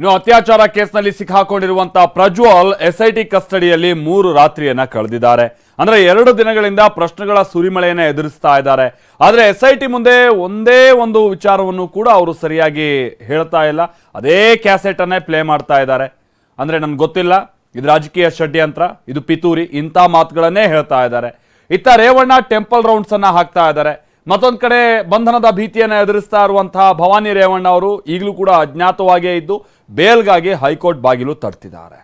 ಇನ್ನು ಅತ್ಯಾಚಾರ ಕೇಸ್ನಲ್ಲಿ ಸಿಕ್ಕಾಕೊಂಡಿರುವಂತಹ ಪ್ರಜ್ವಲ್ ಎಸ್ಐಟಿ ಕಸ್ಟಡಿಯಲ್ಲಿ ಮೂರು ರಾತ್ರಿಯನ್ನ ಕಳೆದಿದ್ದಾರೆ. ಅಂದ್ರೆ ಎರಡು ದಿನಗಳಿಂದ ಪ್ರಶ್ನೆಗಳ ಸುರಿಮಳೆಯನ್ನ ಎದುರಿಸ್ತಾ ಇದ್ದಾರೆ. ಆದ್ರೆ ಎಸ್ಐಟಿ ಮುಂದೆ ಒಂದೇ ಒಂದು ವಿಚಾರವನ್ನು ಕೂಡ ಅವರು ಸರಿಯಾಗಿ ಹೇಳ್ತಾ ಇಲ್ಲ. ಅದೇ ಕ್ಯಾಸೆಟ್ ಅನ್ನೇ ಪ್ಲೇ ಮಾಡ್ತಾ ಇದ್ದಾರೆ. ಅಂದ್ರೆ ನನ್ಗೆ ಗೊತ್ತಿಲ್ಲ. ಇದು ರಾಜಕೀಯ ಷಡ್ಯಂತ್ರ. ಇದು ಪಿತೂರಿ. ಇಂಥ ಮಾತುಗಳನ್ನೇ ಹೇಳ್ತಾ ಇದ್ದಾರೆ. ಇತ್ತ ರೇವಣ್ಣ ಟೆಂಪಲ್ ರೌಂಡ್ಸ್ ಅನ್ನ ಹಾಕ್ತಾ ಇದ್ದಾರೆ. ಮತ್ತೊಂದ್ ಕಡೆ ಬಂಧನದ ಭೀತಿಯನ್ನು ಎದುರಿಸ್ತಾ ಇರುವಂತಹ ಭವಾನಿ ರೇವಣ್ಣ ಅವರು ಈಗಲೂ ಕೂಡ ಅಜ್ಞಾತವಾಗಿಯೇ ಇದ್ದು ಬೇಲ್ಗಾಗಿ ಹೈಕೋರ್ಟ್ ಬಾಗಿಲು ತಡ್ತಿದ್ದಾರೆ.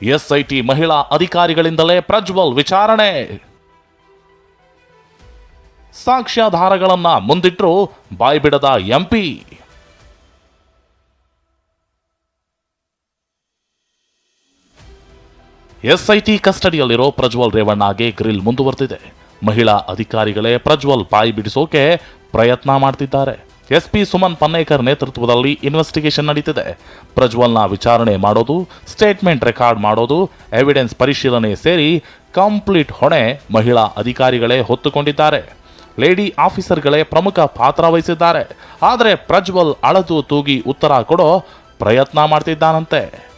ಎಸ್ಐಟಿ ಮಹಿಳಾ ಅಧಿಕಾರಿಗಳಿಂದಲೇ ಪ್ರಜ್ವಲ್ ವಿಚಾರಣೆ. ಸಾಕ್ಷ್ಯಾಧಾರಗಳನ್ನ ಮುಂದಿಟ್ರು ಬಾಯ್ಬಿಡದ ಎಂಪಿ. ಎಸ್ಐಟಿ ಕಸ್ಟಡಿಯಲ್ಲಿರೋ ಪ್ರಜ್ವಲ್ ರೇವಣ್ಣಗೆ ಗ್ರಿಲ್ ಮುಂದುವರೆದಿದೆ. ಮಹಿಳಾ ಅಧಿಕಾರಿಗಳೇ ಪ್ರಜ್ವಲ್ ಬಾಯಿ ಬಿಡಿಸೋಕೆ ಪ್ರಯತ್ನ ಮಾಡ್ತಿದ್ದಾರೆ. ಎಸ್ಪಿ ಸುಮನ್ ಪನ್ನೇಕರ್ ನೇತೃತ್ವದಲ್ಲಿ ಇನ್ವೆಸ್ಟಿಗೇಷನ್ ನಡೀತಿದೆ. ಪ್ರಜ್ವಲ್ನ ವಿಚಾರಣೆ ಮಾಡೋದು ಸ್ಟೇಟ್ಮೆಂಟ್ ರೆಕಾರ್ಡ್ ಮಾಡೋದು ಎವಿಡೆನ್ಸ್ ಪರಿಶೀಲನೆ ಸೇರಿ ಕಂಪ್ಲೀಟ್ ಹೊಣೆ ಮಹಿಳಾ ಅಧಿಕಾರಿಗಳೇ ಹೊತ್ತುಕೊಂಡಿದ್ದಾರೆ. ಲೇಡಿ ಆಫೀಸರ್ಗಳೇ ಪ್ರಮುಖ ಪಾತ್ರ ವಹಿಸಿದ್ದಾರೆ. ಆದರೆ ಪ್ರಜ್ವಲ್ ಅಳದು ತೂಗಿ ಉತ್ತರ ಕೊಡೋ ಪ್ರಯತ್ನ ಮಾಡ್ತಿದ್ದಾನಂತೆ.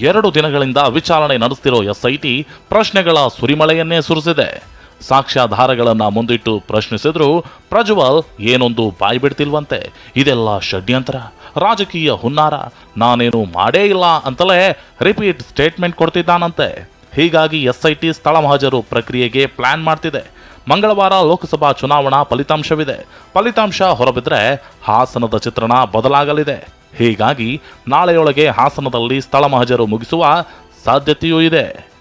ಎರಡು ದಿನಗಳಿಂದ ವಿಚಾರಣೆ ನಡೆಸ್ತಿರೋ ಎಸ್ಐಟಿ ಪ್ರಶ್ನೆಗಳ ಸುರಿಮಳೆಯನ್ನೇ ಸುರಿಸಿದೆ. ಸಾಕ್ಷ್ಯಾಧಾರಗಳನ್ನ ಮುಂದಿಟ್ಟು ಪ್ರಶ್ನಿಸಿದ್ರು ಪ್ರಜ್ವಲ್ ಏನೊಂದು ಬಾಯಿ ಬಿಡ್ತಿಲ್ವಂತೆ. ಇದೆಲ್ಲ ಷಡ್ಯಂತ್ರ. ರಾಜಕೀಯ ಹುನ್ನಾರ. ನಾನೇನು ಮಾಡೇ ಇಲ್ಲ ಅಂತಲೇ ರಿಪೀಟ್ ಸ್ಟೇಟ್ಮೆಂಟ್ ಕೊಡ್ತಿದ್ದಾನಂತೆ. ಹೀಗಾಗಿ ಎಸ್ಐಟಿ ಸ್ಥಳ ಮಹಜರು ಪ್ರಕ್ರಿಯೆಗೆ ಪ್ಲಾನ್ ಮಾಡ್ತಿದೆ. ಮಂಗಳವಾರ ಲೋಕಸಭಾ ಚುನಾವಣಾ ಫಲಿತಾಂಶವಿದೆ. ಫಲಿತಾಂಶ ಹೊರಬಿದ್ರೆ ಹಾಸನದ ಚಿತ್ರಣ ಬದಲಾಗಲಿದೆ. ಹೀಗಾಗಿ ನಾಳೆಯೊಳಗೆ ಹಾಸನದಲ್ಲಿ ಸ್ಥಳ ಮಹಜರು ಮುಗಿಸುವ ಸಾಧ್ಯತೆಯೂ ಇದೆ.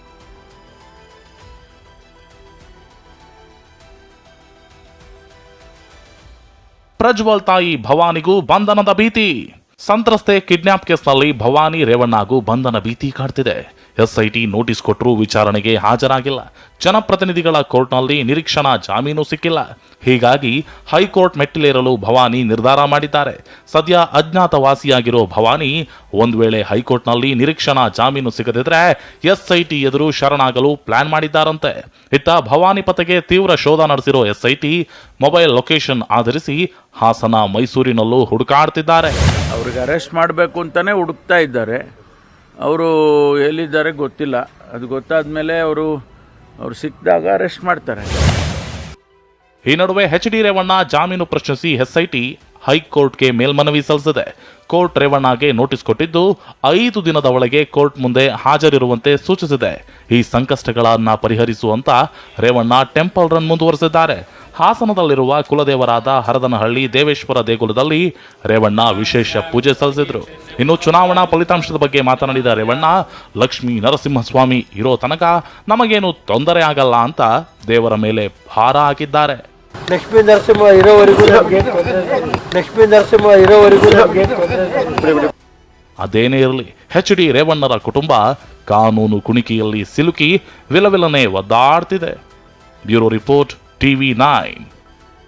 ಪ್ರಜ್ವಲ್ ತಾಯಿ ಭವಾನಿಗೂ ಬಂಧನದ ಭೀತಿ. ಸಂತ್ರಸ್ತೆ ಕಿಡ್ನಾಪ್ ಕೇಸ್ನಲ್ಲಿ ಭವಾನಿ ರೇವಣ್ಣಗೂ ಬಂಧನ ಭೀತಿ ಕಾಡ್ತಿದೆ. ಎಸ್ಐಟಿ ನೋಟಿಸ್ ಕೊಟ್ಟರೂ ವಿಚಾರಣೆಗೆ ಹಾಜರಾಗಿಲ್ಲ. ಜನಪ್ರತಿನಿಧಿಗಳ ಕೋರ್ಟ್ನಲ್ಲಿ ನಿರೀಕ್ಷಣಾ ಜಾಮೀನು ಸಿಕ್ಕಿಲ್ಲ. ಹೀಗಾಗಿ ಹೈಕೋರ್ಟ್ ಮೆಟ್ಟಿಲೇರಲು ಭವಾನಿ ನಿರ್ಧಾರ ಮಾಡಿದ್ದಾರೆ. ಸದ್ಯ ಅಜ್ಞಾತವಾಸಿಯಾಗಿರೋ ಭವಾನಿ ಒಂದು ವೇಳೆ ಹೈಕೋರ್ಟ್ನಲ್ಲಿ ನಿರೀಕ್ಷಣಾ ಜಾಮೀನು ಸಿಗದಿದ್ರೆ ಎಸ್ಐಟಿ ಎದುರು ಶರಣಾಗಲು ಪ್ಲಾನ್ ಮಾಡಿದ್ದಾರಂತೆ. ಇತ್ತ ಭವಾನಿ ಪತೆಗೆ ತೀವ್ರ ಶೋಧ ನಡೆಸಿರೋ ಎಸ್ಐಟಿ ಮೊಬೈಲ್ ಲೊಕೇಶನ್ ಆಧರಿಸಿ ಹಾಸನ ಮೈಸೂರಿನಲ್ಲೂ ಹುಡುಕಾಡ್ತಿದ್ದಾರೆ. ಅವ್ರಿಗೆ ಅರೆಸ್ಟ್ ಮಾಡಬೇಕು ಅಂತಲೇ ಹುಡುಕ್ತಾ ಇದ್ದಾರೆ. ಅವರು ಎಲ್ಲಿದ್ದಾರೆ ಗೊತ್ತಿಲ್ಲ. ಅದು ಗೊತ್ತಾದ ಮೇಲೆ ಅವರು, ಅವ್ರು ಸಿಕ್ಕಿದಾಗ ಅರೆಸ್ಟ್ ಮಾಡ್ತಾರೆ. ಈ ನಡುವೆ ಎಚ್ ಡಿ ರೇವಣ್ಣ ಜಾಮೀನು ಪ್ರಶ್ನಿಸಿ ಎಸ್ಐಟಿ ಹೈಕೋರ್ಟ್ಗೆ ಮೇಲ್ಮನವಿ ಸಲ್ಲಿಸಿದೆ. ಕೋರ್ಟ್ ರೇವಣ್ಣಗೆ ನೋಟಿಸ್ ಕೊಟ್ಟಿದ್ದು ಐದು ದಿನದ ಒಳಗೆ ಕೋರ್ಟ್ ಮುಂದೆ ಹಾಜರಿರುವಂತೆ ಸೂಚಿಸಿದೆ. ಈ ಸಂಕಷ್ಟಗಳನ್ನು ಪರಿಹರಿಸುವಂತ ರೇವಣ್ಣ ಟೆಂಪಲ್ ರನ್ ಮುಂದುವರೆಸಿದ್ದಾರೆ. ಹಾಸನದಲ್ಲಿರುವ ಕುಲದೇವರಾದ ಹರದನಹಳ್ಳಿ ದೇವೇಶ್ವರ ದೇಗುಲದಲ್ಲಿ ರೇವಣ್ಣ ವಿಶೇಷ ಪೂಜೆ ಸಲ್ಲಿಸಿದ್ರು. ಇನ್ನು ಚುನಾವಣಾ ಫಲಿತಾಂಶದ ಬಗ್ಗೆ ಮಾತನಾಡಿದ ರೇವಣ್ಣ ಲಕ್ಷ್ಮೀ ನರಸಿಂಹಸ್ವಾಮಿ ಇರೋ ತನಕ ನಮಗೇನು ತೊಂದರೆ ಆಗಲ್ಲ ಅಂತ ದೇವರ ಮೇಲೆ ಭಾರ ಹಾಕಿದ್ದಾರೆ. ಲಕ್ಷ್ಮೀ ನರಸಿಂಹ ಇರೋವರೆಗೂ ಲಕ್ಷ್ಮೀ ನರಸಿಂಹ ಇರೋವರೆಗೂ ಅದೇನೇ ಇರಲಿ ಹೆಚ್ ಡಿ ರೇವಣ್ಣರ ಕುಟುಂಬ ಕಾನೂನು ಕುಣಿಕೆಯಲ್ಲಿ ಸಿಲುಕಿ ವಿಲವಿಲನೆ ಒದ್ದಾಡ್ತಿದೆ. Bureau report TV9